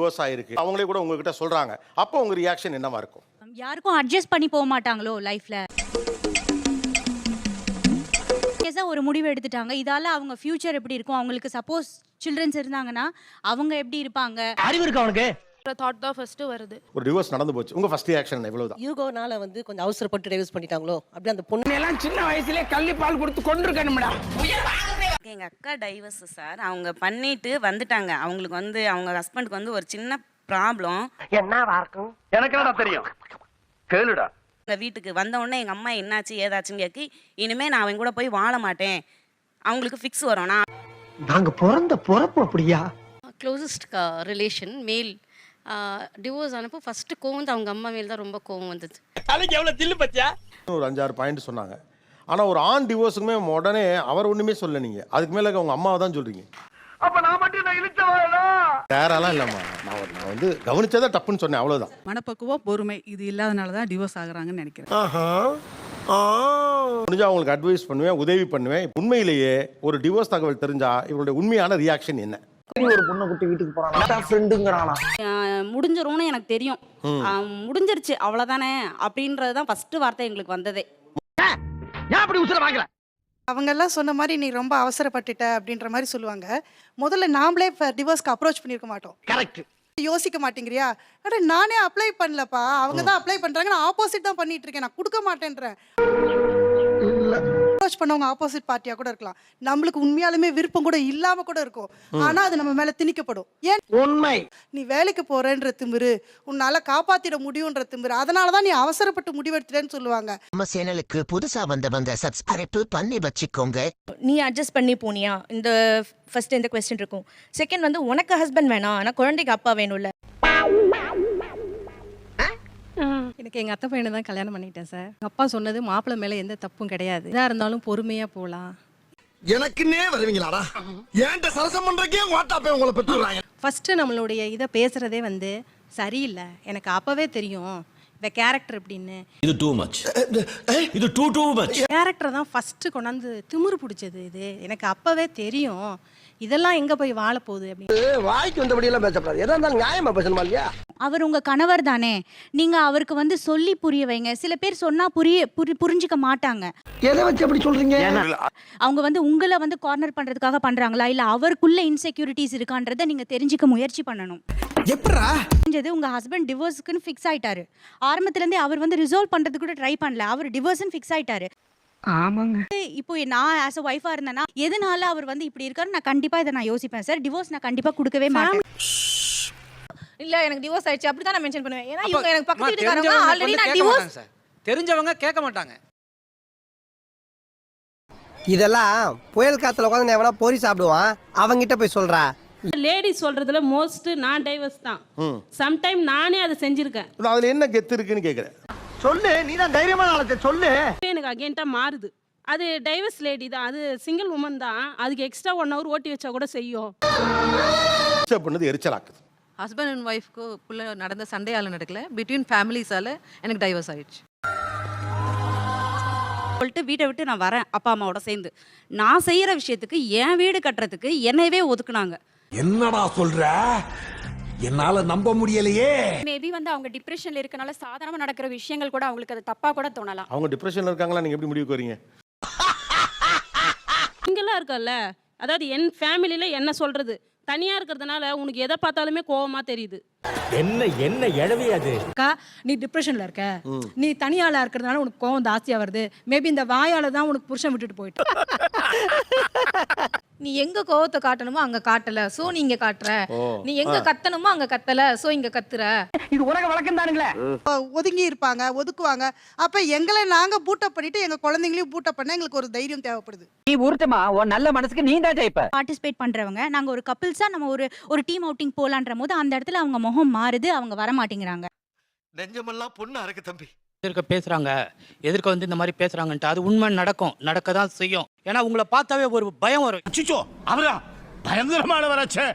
Divorce ஆயிருக்கு. அவங்களே கூட உங்ககிட்ட சொல்றாங்க. அப்போ உங்க ரியாக்ஷன் என்னவா இருக்கும்? யாருக்கும் அட்ஜஸ்ட் பண்ணி போக மாட்டாங்களோ லைஃப்ல ஒரு முடிவு எடுத்துட்டாங்க. இதால அவங்க ஃபியூச்சர் எப்படி இருக்கும்? அவங்களுக்கு சப்போஸ் சில்ட்ரன்ஸ் இருந்தாங்கன்னா அவங்க எப்படி இருப்பாங்க? அறிவு இருக்கு அவனுக்கு தாட் தான் ஃபர்ஸ்ட் வருது. ஒரு டிவோர்ஸ் நடந்து போச்சு. உங்க ஃபர்ஸ்ட் ரியாக்ஷன் எவ்வளவுதான் யூகோனால வந்து கொஞ்சம் அவசரப்பட்டு டைவர்ஸ் பண்ணிட்டாங்களோ? அப்படி அந்த பொண்ணு எல்லாம் சின்ன வயசுலயே கள்ளி பால் கொடுத்து கொண்டிருக்கணும்டா எங்க அக்கா டைவர்ஸ் சார் அவங்க பண்ணிட்டு வந்துட்டாங்க. அவங்களுக்கு வந்து அவங்க ஹஸ்பண்டுக்கு வந்து ஒரு சின்ன ப்ராப்ளம் என்னவா இருக்கும் எனக்கு என்னடா தெரியும்? கேளுடா. எங்க வீட்டுக்கு வந்த உடனே எங்க அம்மா என்னாச்சு ஏதாச்சுன்னு கேட்கி இனிமே நான் அவங்க கூட போய் வாழ மாட்டேன். அவங்களுக்கு ஃபிக்ஸ் வரும். நான் நாங்க பிறந்த பிறப்பு அப்படியா? க்ளோசஸ்ட் ரிலேஷன் மேல் டிவோர்ஸ் ஆனப்போ ஃபர்ஸ்ட் கோவம் வந்து அவங்க அம்மா மேல் தான் ரொம்ப கோவம் வந்தது. தலைக்கு எவ்வளவு தில்லு பச்சா? ஒரு அஞ்சாறு பாயிண்ட் சொன்னாங்க. ஆனா ஒரு ஆண் டிவோர்ஸுக்குமே உடனே அவர் ஒண்ணுமே சொல்ல நீங்க. அதுக்கு மேல உங்க அம்மாவை தான் சொல்றீங்க. அப்ப நான் மட்டும் நான் இழுச்சவாடா வேறெல்லாம் இல்லம்மா. நான் வந்து கவனிச்சதா தப்புன்னு சொன்னேன் அவ்வளவுதான். மனப்பக்குவம் பொறுமை இது இல்லாதனால தான் டிவோர்ஸ் ஆகுறாங்கன்னு நினைக்கிறேன். முடிஞ்சா அவங்களுக்கு அட்வைஸ் பண்ணுவேன் உதவி பண்ணுவேன். உண்மையிலேயே ஒரு டிவோர்ஸ் தகவல் தெரிஞ்சா இவருடைய உண்மையான ரியாக்ஷன் என்ன? ஒரு பொண்ணை குட்டி வீட்டுக்கு போறானா? ஃப்ரெண்டுங்கிறானா முடிஞ்சிரும்னு எனக்கு தெரியும். முடிஞ்சிருச்சு அவ்வளவுதானே அப்படின்றது தான் ஃபர்ஸ்ட் வார்த்தை எங்களுக்கு வந்ததே. ஏன் அப்படி உசுர வாங்குற? அவங்க எல்லாம் சொன்ன மாதிரி நீ ரொம்ப அவசரப்பட்டுட்ட அப்படின்ற மாதிரி சொல்லுவாங்க. முதல்ல நாமளே டிவோர்ஸ்க்கு அப்ரோச் பண்ணியிருக்க மாட்டோம். கரெக்ட் யோசிக்க மாட்டேங்கிறியா? அட நானே அப்ளை பண்ணலப்பா. அவங்க தான் அப்ளை பண்றாங்க நான் ஆப்போசிட் தான் பண்ணிட்டு இருக்கேன். நான் கொடுக்க மாட்டேன்றேன். அப்ரோச் பண்ணவங்க ஆப்போசிட் பார்ட்டியா கூட இருக்கலாம். நம்மளுக்கு உண்மையாலுமே விருப்பம் கூட இல்லாம கூட இருக்கும். ஆனா அது நம்ம மேல திணிக்கப்படும். ஏன்? உண்மை. நீ வேலைக்கு போறேன்ற திமிரு உன்னால காப்பாத்திட முடியுன்ற திமிரு அதனால தான் நீ அவசரப்பட்டு முடிவெடுத்துட்டேன்னு சொல்லுவாங்க. நம்ம சேனலுக்கு புதுசா வந்தவங்க சப்ஸ்கிரைப் பண்ணி வச்சுக்கோங்க. நீ அட்ஜஸ்ட் பண்ணி போனியா? இந்த ஃபர்ஸ்ட் இந்த கொஸ்டின் இருக்கும். செகண்ட் வந்து உனக்கு ஹஸ்பண்ட் வேணாம் ஆனால் குழந்தைக்கு அப்பா வேணும்ல. எனக்கு எங்க அத்தை பையனை தான் கல்யாணம் பண்ணிட்டேன் சார். அப்பா சொன்னது மாப்பிள்ளை மேல எந்த தப்பும் கிடையாது. இதா இருந்தாலும் பொறுமையா போலாம். எனக்குன்னே வருவீங்களாடா? ஏன்ட்ட சரசம் பண்றக்கே வாட்டாப்பே உங்களை பெற்றுறாங்க ஃபர்ஸ்ட் நம்மளுடைய இதை பேசுறதே வந்து சரியில்லை. எனக்கு அப்பவே தெரியும். இந்த கேரக்டர் எப்படின்னு. இது டூ மச் இது டூ டூ மச் கேரக்டர் தான் ஃபர்ஸ்ட் கொண்டாந்து திமிரு பிடிச்சது இது. எனக்கு அப்பவே தெரியும். இதெல்லாம் எங்க போய் வாழ போகுது அப்படின்னு வாய்க்கு வந்தபடி எல்லாம் பேசக்கூடாது எதா இருந்தாலும் நியாயமா பேசணுமா இல்லையா? அவர் உங்க கணவர் தானே. நீங்க அவருக்கு வந்து சொல்லி புரிய வைங்க. சில பேர் சொன்னா புரிய புரி- புரிஞ்சுக்க மாட்டாங்க. எதை வச்சு அப்படி சொல்றீங்க? அவங்க வந்து உங்களை வந்து கார்னர் பண்றதுக்காக பண்றாங்களா? இல்ல அவருக்குள்ள இன்செக்யூரிட்டிஸ் இருக்கான்றதை நீங்க தெரிஞ்சுக்க முயற்சி பண்ணணும். எப்படா தெரிஞ்சது உங்க ஹஸ்பண்ட் டிவோர்ஸ்க்குன்னு ஃபிக்ஸ் ஆயிட்டாரு. ஆரம்பத்துல இருந்தே அவர் வந்து ரிசால்வ் பண்றது கூட ட்ரை பண்ணல. அவர் டிவோர்ஸ்னு ஃபிக்ஸ் ஆயிட்டாரு. ஆமாங்க. இப்போ நான் ஆஸ் அ ஒய்ஃபா இருந்தேன்னா எதனால அவர் வந்து இப்படி இருக்காரு? நான் கண்டிப்பா இதை நான் யோசிப்பேன். சார் டிவோர்ஸ் நான் கண்டிப்பா கொடுக்கவே மாட்டேன். இல்ல எனக்கு டிவோர்ஸ் ஆயிடுச்சு. அப்படி தான் நான் மென்ஷன் பண்ணுவேன். ஏன்னா இவங்க எனக்கு பக்கத்து வீட்டுக்காரங்க. தெரிஞ்சவங்க ஆல்ரெடி நான் கேட்க டிவோர்ஸ். தெரிஞ்சவங்க கேட்க மாட்டாங்க. இதெல்லாம் புயல் காத்துல உட்காந்து எவனா பொறி சாப்பிடுவான்? அவங்கிட்ட போய் சொல்றா. லேடிஸ் சொல்றதுல மோஸ்ட் நான் டைவர்ஸ் தான். சம்டைம் நானே அதை செஞ்சிருக்கேன். அதுல என்ன கெத்து இருக்குன்னு கேக்குறேன். சொல்லு நீ தான் தைரியமான ஆளத்தை சொல்லு. எனக்கு அகேன்ட்டா மாறுது. அது டைவர்ஸ் லேடி தான். அது சிங்கிள் உமன் தான். அதுக்கு எக்ஸ்ட்ரா ஒன் ஹவர் ஓட்டி வச்சா கூட செய்யும். பண்ணது எரிச்சலாக்குது. ஹஸ்பண்ட் அண்ட் ஒய்ஃப்க்குள்ள நடந்த சண்டையால நடக்கல. பிட்வீன் ஃபேமிலிஸால எனக்கு டைவர்ஸ் ஆயிடுச்சு. சொல்லிட்டு வீட்டை விட்டு நான் வரேன் அப்பா அம்மாவோட சேர்ந்து. நான் செய்யற விஷயத்துக்கு என் வீடு கட்டுறதுக்கு என்னையவே ஒதுக்குனாங்க. என்னடா சொல்ற? என்னால நம்ப முடியலையே. மேபி வந்து அவங்க டிப்ரெஷன்ல இருக்கனால சாதாரணமா நடக்கிற விஷயங்கள் கூட அவங்களுக்கு அது தப்பா கூட தோணலாம். அவங்க டிப்ரெஷன்ல இருக்காங்களா? நீங்க எப்படி முடிவுக்கு வரீங்க சிங்கிளா இருக்கல்ல. அதாவது என் ஃபேமிலியில என்ன சொல்றது? தனியா இருக்கிறதுனால உனக்கு எதை பார்த்தாலுமே கோவமா தெரியுது. என்ன என்ன அது? அக்கா நீ டிப்ரெஷன்ல இருக்க. நீ தனியாளா இருக்கிறதுனால உனக்கு கோவம் ஜாஸ்தியா வருது. மேபி இந்த வாயால தான் உனக்கு புருஷன் விட்டுட்டு போயிட்டு. நீ எங்க கோவத்தை காட்டணுமோ அங்க காட்டல. சோ நீ இங்க காட்டுற. நீ எங்க கத்தணுமோ அங்க கத்தல. சோ இங்க கத்துற. இது உலக வழக்கம் தானுங்களே ஒதுங்கி இருப்பாங்க ஒதுக்குவாங்க. அப்ப எங்களை நாங்க பூட்டப் பண்ணிட்டு எங்க குழந்தைங்களையும் பூட்டப் பண்ண எங்களுக்கு ஒரு தைரியம் தேவைப்படுது. நீ உருட்டுமா உன் நல்ல மனசுக்கு நீ தான் ஜெயிப்ப. பார்ட்டிசிபேட் பண்றவங்க நாங்க ஒரு கப்பிள்ஸா நம்ம ஒரு ஒரு டீம் அவுட்டிங் போலான்ற போது அந்த இடத்துல அவங்க முகம் மாறுது அவங்க வர மாட்டேங்கிறாங்க நெஞ்சமெல்லாம் பொண்ணு அறக்கு தம்பி. எதிர்க்க பேசுறாங்க எதிர்க்க வந்து இந்த மாதிரி பேசுறாங்கன்ட்டு அது உண்மை நடக்கும் நடக்க தான் செய்யும். ஏன்னா உங்களை பார்த்தாவே ஒரு பயம் வரும். சிச்சோ அவரா? பயங்கரமான வராச்சே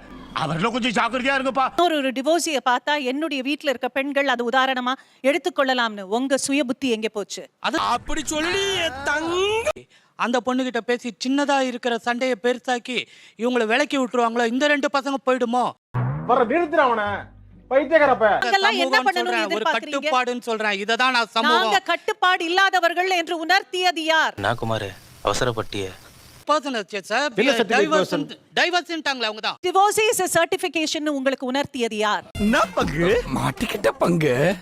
அவர்ல கொஞ்சம் ஜாக்கிரதையா இருங்கப்பா. ஒரு ஒரு டிவோர்ஸிய பார்த்தா என்னுடைய வீட்ல இருக்க பெண்கள் அது உதாரணமா எடுத்துக்கொள்ளலாம்னு உங்க சுய புத்தி எங்க போச்சு? அது அப்படி சொல்லி அந்த பொண்ணுகிட்ட பேசி சின்னதா இருக்கிற சண்டையை பெருசாக்கி இவங்களை விலக்கி விட்டுருவாங்களோ இந்த ரெண்டு பசங்க போயிடுமோ? வர நிறுத்துற சொல்றேன்? கட்டுப்பாடுன்னு இததான் நான் நாங்க சமூகம். கட்டுப்பாடு இல்லாதவர்கள் என்று உணர்த்தியது யார்? நான் குமார் அவசரப்பட்டிய உங்களுக்கு உணர்த்தியது யார்? மாட்டிக்கிட்ட பங்கு.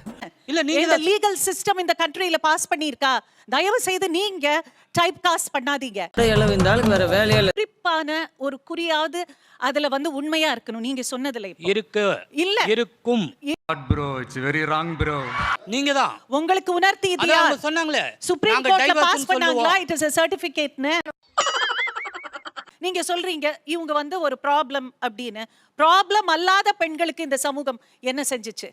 இல்ல நீங்க இந்த லீகல் சிஸ்டம் இந்த கண்ட்ரியில பாஸ் பண்ணியிருக்கா? தயவு செய்து நீங்க டைப் காஸ்ட் பண்ணாதீங்க இந்த ஆளுக்கு வேற வேலையே இல்ல. குறிப்பான ஒரு குறியாவது அதுல வந்து உண்மையா இருக்கணும் நீங்க சொன்னதுல. இருக்கு இல்ல. இருக்கும். Bro it's very wrong bro நீங்க தான். உங்களுக்கு யார்? அவங்க சொன்னாங்களே. சுப்ரீம் நாங்க கோர்ட்ல பாஸ் பண்ணாங்களா. இட் இஸ் a சர்டிபிகேட்னு நீங்க சொல்றீங்க இவங்க வந்து ஒரு ப்ராப்ளம் அப்படின்னு. ப்ராப்ளம் அல்லாத பெண்களுக்கு இந்த சமூகம் என்ன செஞ்சுச்சு?